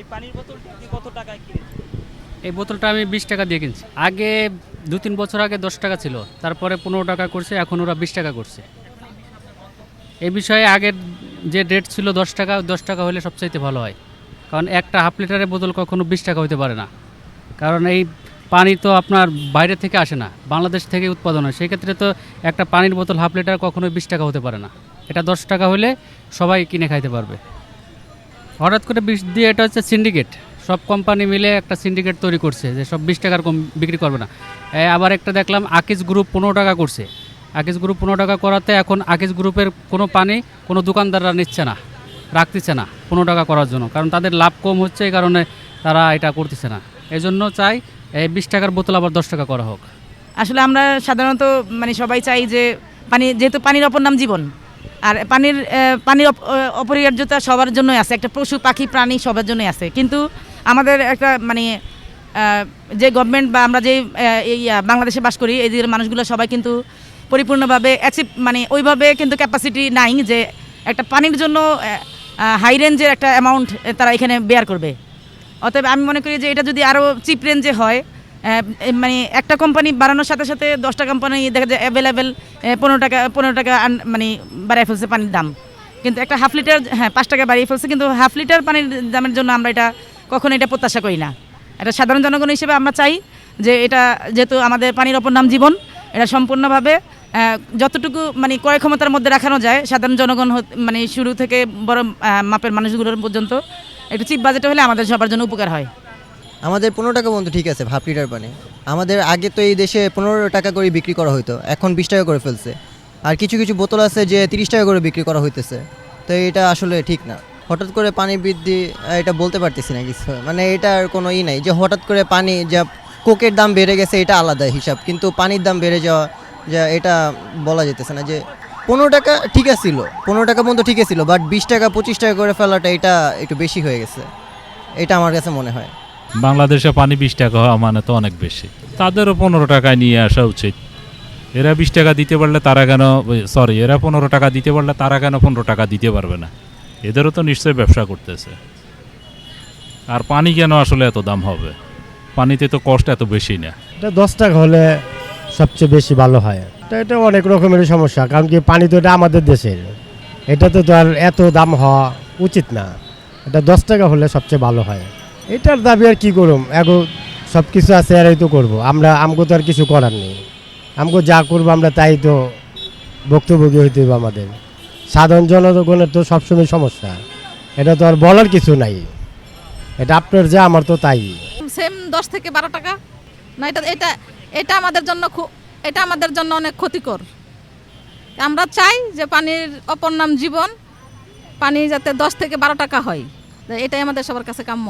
এই পানির এই বোতলটা আমি বিশ টাকা দিয়ে কিনছি। আগে দু তিন বছর আগে দশ টাকা ছিল, তারপরে পনেরো টাকা করছে, এখন ওরা বিশ টাকা করছে। এই বিষয়ে আগের যে রেট ছিল দশ টাকা দশ টাকা হলে সবচাইতে ভালো হয়। কারণ একটা হাফ লিটারের বোতল কখনো বিশ টাকা হতে পারে না। কারণ এই পানি তো আপনার বাইরে থেকে আসে না, বাংলাদেশ থেকে উৎপাদন হয়। সেক্ষেত্রে তো একটা পানির বোতল হাফ লিটার কখনো বিশ টাকা হতে পারে না। এটা দশ টাকা হলে সবাই কিনে খাইতে পারবে। হঠাৎ করে বিশ দিয়ে এটা হচ্ছে সিন্ডিকেট সব কোম্পানি মিলে একটা সিন্ডিকেট তৈরি করছে যে সব বিশ টাকার কম বিক্রি করবে না। আবার একটা দেখলাম আকিজ গ্রুপ পনেরো টাকা করছে। আকিজ গ্রুপ পনেরো টাকা করাতে এখন আকিজ গ্রুপের কোনো পানি কোনো দোকানদাররা নিচ্ছে না, রাখতেছে না পনেরো টাকা করার জন্য। কারণ তাদের লাভ কম হচ্ছে, এই কারণে তারা এটা করতেছে না। এই জন্য চাই এই বিশ টাকার বোতল আবার দশ টাকা করা হোক। আসলে আমরা সাধারণত মানে সবাই চাই যে পানি, যেহেতু পানির অপর নাম জীবন। আর পানির পানির অপ- অপরিহার্যতা সবার জন্যই আছে। একটা পশু, পাখি, প্রাণী সবার জন্যই আছে। কিন্তু আমাদের একটা মানে যে গভর্নমেন্ট বা আমরা যে এই বাংলাদেশে বাস করি, এই মানুষগুলো সবাই কিন্তু পরিপূর্ণভাবে অ্যাচিভ মানে ওইভাবে কিন্তু ক্যাপাসিটি নাই যে একটা পানির জন্য হাই রেঞ্জের একটা অ্যামাউন্ট তারা এখানে বেয়ার করবে। অতএব আমি মনে করি যে এটা যদি আরও চিপ রেঞ্জে হয় মানে একটা কোম্পানি বাড়ানোর সাথে সাথে দশটা কোম্পানি দেখা যায় অ্যাভেলেবেল পনেরো টাকা পনেরো টাকা মানে বাড়াই ফেলছে পানির দাম। কিন্তু একটা হাফ লিটার হ্যাঁ পাঁচ টাকা বাড়িয়ে ফেলছে, কিন্তু হাফ লিটার পানির দামের জন্য আমরা এটা কখনো এটা প্রত্যাশা করি না। এটা সাধারণ জনগণ হিসেবে আমরা চাই যে এটা যেহেতু আমাদের পানির অপর নাম জীবন, এটা সম্পূর্ণভাবে যতটুকু মানে ক্রয় ক্ষমতার মধ্যে রাখানো যায়, সাধারণ জনগণ মানে শুরু থেকে বড় মাপের মানুষগুলোর পর্যন্ত একটু চিপ বাজেট হলে আমাদের সবার জন্য উপকার হয়। আমাদের পনেরো টাকা পর্যন্ত ঠিক আছে হাফ লিটার পানি আমাদের আগে তো এই দেশে পনেরো টাকা করে বিক্রি করা হতো এখন বিশ টাকা করে ফেলছে। আর কিছু কিছু বোতল আছে যে তিরিশ টাকা করে বিক্রি করা হইতেছে। তো এটা আসলে ঠিক না। হঠাৎ করে পানি বৃদ্ধি এটা বলতে পারতেছি না কিছু। মানে এটার কোনো ই নাই যে হঠাৎ করে পানি, যা কোকের দাম বেড়ে গেছে এটা আলাদা হিসাব। কিন্তু পানির দাম বেড়ে যাওয়া, যা এটা বলা যেতেছে না যে পনেরো টাকা ঠিক আছিল। পনেরো টাকা পর্যন্ত ঠিক ছিল বাট বিশ টাকা, পঁচিশ টাকা করে ফেলাটা এটা একটু বেশি হয়ে গেছে। এটা আমার কাছে মনে হয়। বাংলাদেশে পানি বিশ টাকা হওয়া মানে তো অনেক বেশি। তাদেরও পনেরো টাকায় নিয়ে আসা উচিত। এরা বিশ টাকা দিতে পারলে তারা কেন সরি এরা পনেরো টাকা দিতে পারলে তারা কেন পনেরো টাকা দিতে পারবে না? এদেরও তো নিশ্চয়ই ব্যবসা করতেছে। আর পানি কেন আসলে এত দাম হবে? পানিতে তো কষ্ট এত বেশি না। এটা দশ টাকা হলে সবচেয়ে বেশি ভালো হয়। এটা এটা অনেক রকমের সমস্যা, কারণ কি পানি তো এটা আমাদের দেশের। এটা তো আর এত দাম হওয়া উচিত না। এটা দশ টাকা হলে সবচেয়ে ভালো হয়। এটার দাবি আর কি করুম? এগো সব কিছু আছে, এরাই তো করব। আমরা, আমগো তো আর কিছু করার নেই। আমগো যা করব আমরা তাই তো ভুক্তভোগী হইতে হবে আমাদের। সাধারণ জনগণের তো সবসময় সমস্যা। এটা তো আর বলার কিছু নাই। এটা আপনার যা, আমার তো তাই। সেম দশ থেকে বারো টাকা। না, এটা এটা এটা আমাদের জন্য এটা আমাদের জন্য অনেক ক্ষতিকর। আমরা চাই যে পানির অপর নাম জীবন। পানি যাতে দশ থেকে বারো টাকা হয়। এটাই আমাদের সবার কাছে কাম্য।